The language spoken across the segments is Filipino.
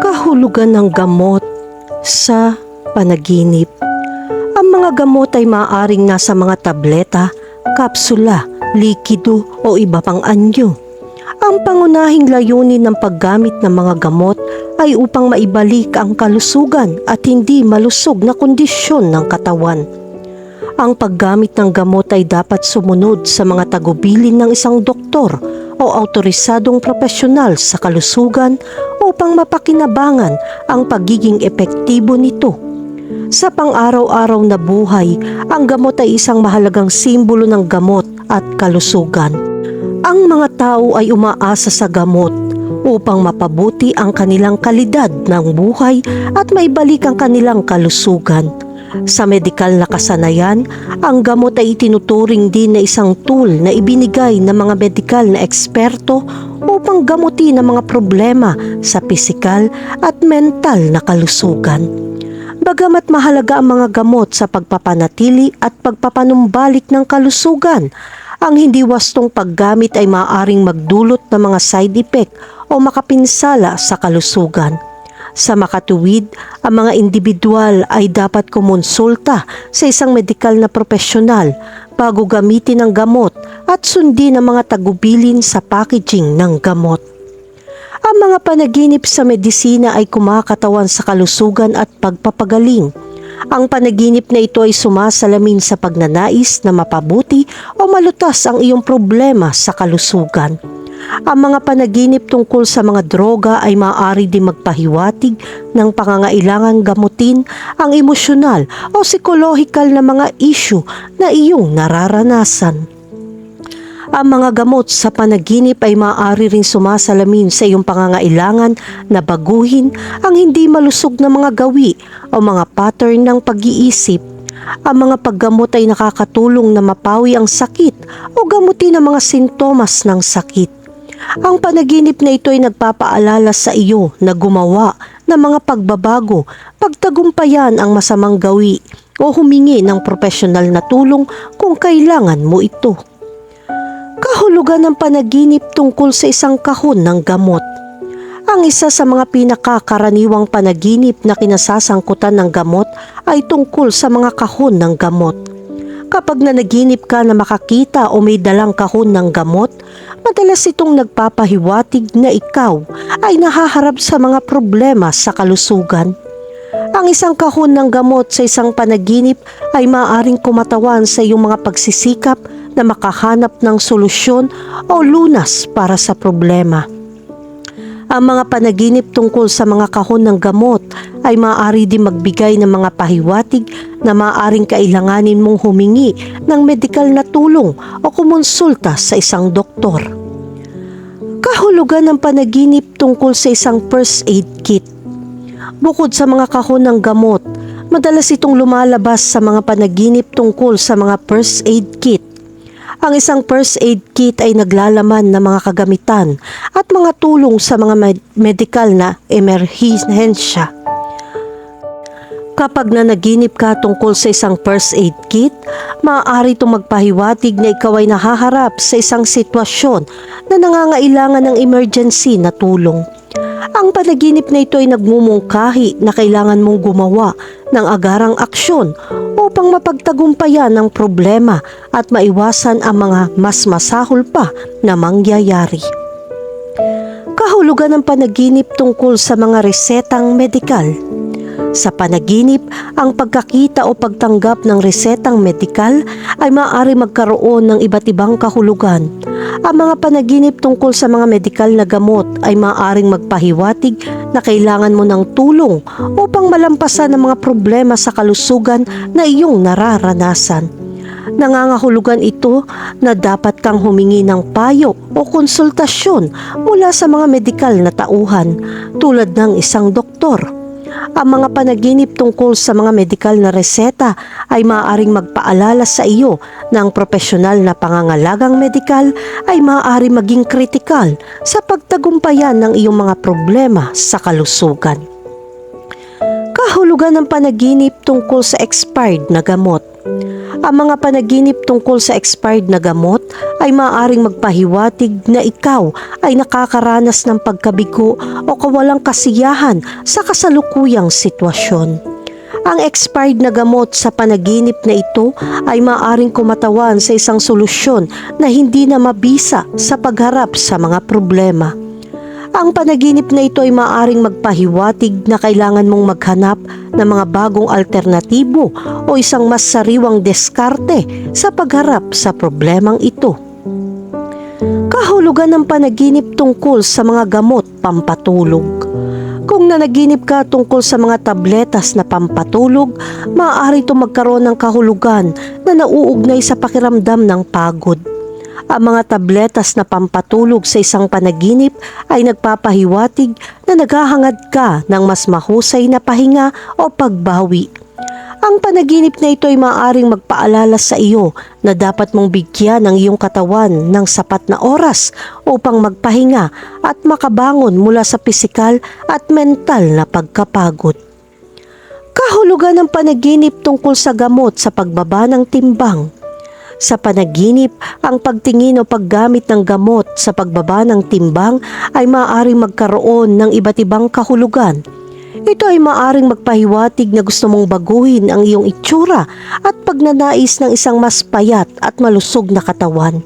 kahulugan ng gamot sa panaginip. Ang mga gamot ay maaaring nasa mga tableta, kapsula, likido o iba pang anyo. Ang pangunahing layunin ng paggamit ng mga gamot ay upang maibalik ang kalusugan at hindi malusog na kondisyon ng katawan. Ang paggamit ng gamot ay dapat sumunod sa mga tagubilin ng isang doktor o autorisadong profesional sa kalusugan upang mapakinabangan ang pagiging epektibo nito. Sa pang-araw-araw na buhay, ang gamot ay isang mahalagang simbolo ng gamot at kalusugan. Ang mga tao ay umaasa sa gamot upang mapabuti ang kanilang kalidad ng buhay at maibalik ang kanilang kalusugan. Sa medikal na kasanayan, ang gamot ay itinuturing din na isang tool na ibinigay ng mga medikal na eksperto upang gamutin ang mga problema sa pisikal at mental na kalusugan. Bagamat mahalaga ang mga gamot sa pagpapanatili at pagpapanumbalik ng kalusugan, ang hindi wastong paggamit ay maaaring magdulot ng mga side effect o makapinsala sa kalusugan. Sa makatuwid, ang mga individual ay dapat kumonsulta sa isang medikal na profesional bago gamitin ang gamot at sundin ang mga tagubilin sa packaging ng gamot. Ang mga panaginip sa medisina ay kumakatawan sa kalusugan at pagpapagaling. Ang panaginip na ito ay sumasalamin sa pagnanais na mapabuti o malutas ang iyong problema sa kalusugan. Ang mga panaginip tungkol sa mga droga ay maaari din magpahiwatig ng pangangailangan gamutin ang emosyonal o psikolohikal na mga issue na iyong nararanasan. Ang mga gamot sa panaginip ay maaari ring sumasalamin sa iyong pangangailangan na baguhin ang hindi malusog na mga gawi o mga pattern ng pag-iisip. Ang mga paggamot ay nakakatulong na mapawi ang sakit o gamutin ang mga sintomas ng sakit. Ang panaginip na ito ay nagpapaalala sa iyo na gumawa ng mga pagbabago, pagtagumpayan ang masamang gawi o humingi ng profesional na tulong kung kailangan mo ito. Kahulugan ng panaginip tungkol sa isang kahon ng gamot. Ang isa sa mga pinakakaraniwang panaginip na kinasasangkutan ng gamot ay tungkol sa mga kahon ng gamot. Kapag nanaginip ka na makakita o may dalang kahon ng gamot, madalas itong nagpapahiwatig na ikaw ay nahaharap sa mga problema sa kalusugan. Ang isang kahon ng gamot sa isang panaginip ay maaaring kumatawan sa iyong mga pagsisikap na makahanap ng solusyon o lunas para sa problema. Ang mga panaginip tungkol sa mga kahon ng gamot ay maaari din magbigay ng mga pahiwatig na maaaring kailanganin mong humingi ng medikal na tulong o kumonsulta sa isang doktor. Kahulugan ng panaginip tungkol sa isang first aid kit. Bukod sa mga kahon ng gamot, madalas itong lumalabas sa mga panaginip tungkol sa mga first aid kit. Ang isang first aid kit ay naglalaman ng mga kagamitan at mga tulong sa mga med- medical na emerhensya. Kapag nanaginip ka tungkol sa isang first aid kit, maaari itong magpahiwatig na ikaw ay nahaharap sa isang sitwasyon na nangangailangan ng emergency na tulong. Ang panaginip na ito ay nagmumungkahi na kailangan mong gumawa ng agarang aksyon upang mapagtagumpayan ang problema at maiwasan ang mga mas masahol pa na mangyayari. Kahulugan ng panaginip tungkol sa mga resetang medikal. Sa panaginip, ang pagkakita o pagtanggap ng resetang medikal ay maaari magkaroon ng iba't ibang kahulugan. Ang mga panaginip tungkol sa mga medikal na gamot ay maaaring magpahiwatig na kailangan mo ng tulong upang malampasan ang mga problema sa kalusugan na iyong nararanasan. Nangangahulugan ito na dapat kang humingi ng payo o konsultasyon mula sa mga medikal na tauhan tulad ng isang doktor. Ang mga panaginip tungkol sa mga medikal na reseta ay maaaring magpaalala sa iyo na ang profesional na pangangalagang medikal ay maaari maging kritikal sa pagtagumpayan ng iyong mga problema sa kalusugan. Kahulugan ng panaginip tungkol sa expired na gamot. Ang mga panaginip tungkol sa expired na gamot ay maaaring magpahiwatig na ikaw ay nakakaranas ng pagkabigo o kawalang kasiyahan sa kasalukuyang sitwasyon. Ang expired na gamot sa panaginip na ito ay maaaring kumatawan sa isang solusyon na hindi na mabisa sa pagharap sa mga problema. Ang panaginip na ito ay maaaring magpahiwatig na kailangan mong maghanap ng mga bagong alternatibo o isang mas sariwang diskarte sa pagharap sa problemang ito. Kahulugan ng panaginip tungkol sa mga gamot pampatulog. Kung nanaginip ka tungkol sa mga tabletas na pampatulog, maaari itong magkaroon ng kahulugan na nauugnay sa pakiramdam ng pagod. Ang mga tabletas na pampatulog sa isang panaginip ay nagpapahiwatig na naghahangad ka ng mas mahusay na pahinga o pagbawi. Ang panaginip na ito ay maaaring magpaalala sa iyo na dapat mong bigyan ng iyong katawan ng sapat na oras upang magpahinga at makabangon mula sa pisikal at mental na pagkapagod. Kahulugan ng panaginip tungkol sa gamot sa pagbaba ng timbang. Sa panaginip, ang pagtingin o paggamit ng gamot sa pagbaba ng timbang ay maaaring magkaroon ng iba't ibang kahulugan. Ito ay maaring magpahiwatig na gusto mong baguhin ang iyong itsura at pagnanais ng isang mas payat at malusog na katawan.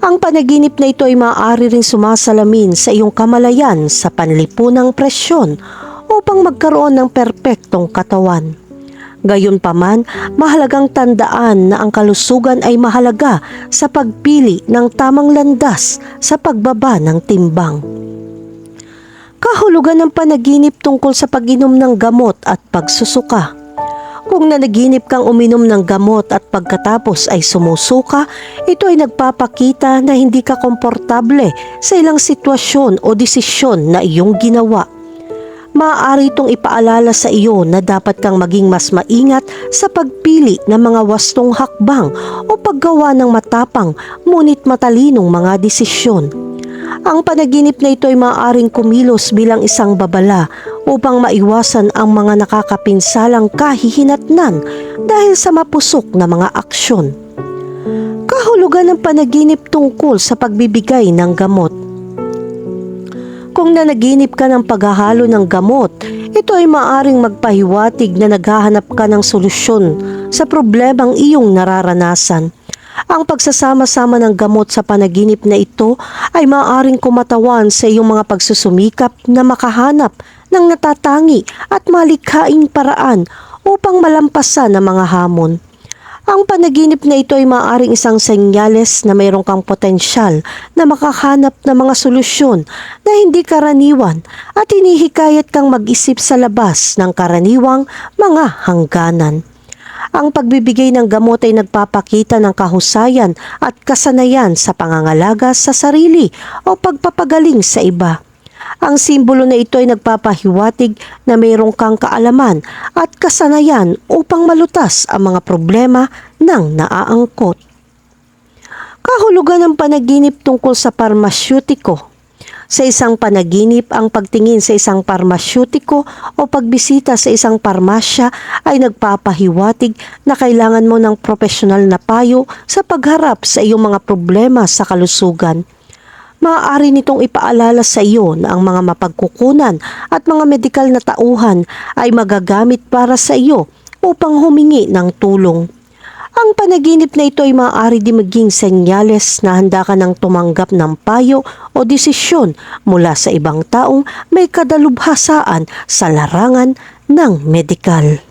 Ang panaginip na ito ay maaari ring sumasalamin sa iyong kamalayan sa panlipunang presyon upang magkaroon ng perpektong katawan. Gayunpaman, mahalagang tandaan na ang kalusugan ay mahalaga sa pagpili ng tamang landas sa pagbaba ng timbang. Kahulugan ng panaginip tungkol sa pag-inom ng gamot at pagsusuka. Kung nanaginip kang uminom ng gamot at pagkatapos ay sumusuka, ito ay nagpapakita na hindi ka komportable sa ilang sitwasyon o desisyon na iyong ginawa. Maaari itong ipaalala sa iyo na dapat kang maging mas maingat sa pagpili ng mga wastong hakbang o paggawa ng matapang ngunit matalinong mga desisyon. Ang panaginip na ito ay maaaring kumilos bilang isang babala upang maiwasan ang mga nakakapinsalang kahihinatnan dahil sa mapusok na mga aksyon. Kahulugan ng panaginip tungkol sa pagbibigay ng gamot. Kung nanaginip ka ng paghahalo ng gamot, ito ay maaring magpahiwatig na naghahanap ka ng solusyon sa problemang iyong nararanasan. Ang pagsasama-sama ng gamot sa panaginip na ito ay maaaring kumatawan sa iyong mga pagsusumikap na makahanap ng natatangi at malikhaing paraan upang malampasan ang mga hamon. Ang panaginip na ito ay maaaring isang senyales na mayroon kang potensyal na makahanap ng mga solusyon na hindi karaniwan at hinihikayat kang mag-isip sa labas ng karaniwang mga hangganan. Ang pagbibigay ng gamot ay nagpapakita ng kahusayan at kasanayan sa pangangalaga sa sarili o pagpapagaling sa iba. Ang simbolo na ito ay nagpapahiwatig na mayroong kang kaalaman at kasanayan upang malutas ang mga problema ng naaangkot. Kahulugan ng panaginip tungkol sa parmasyutiko. Sa isang panaginip, ang pagtingin sa isang parmasyutiko o pagbisita sa isang parmasya ay nagpapahiwatig na kailangan mo ng profesional na payo sa pagharap sa iyong mga problema sa kalusugan maaari nitong ipaalala sa iyo na ang mga mapagkukunan at mga medikal na tauhan ay magagamit para sa iyo upang humingi ng tulong. Ang panaginip na ito ay maaari di maging senyales na handa ka ng tumanggap ng payo o desisyon mula sa ibang taong may kadalubhasaan sa larangan ng medikal.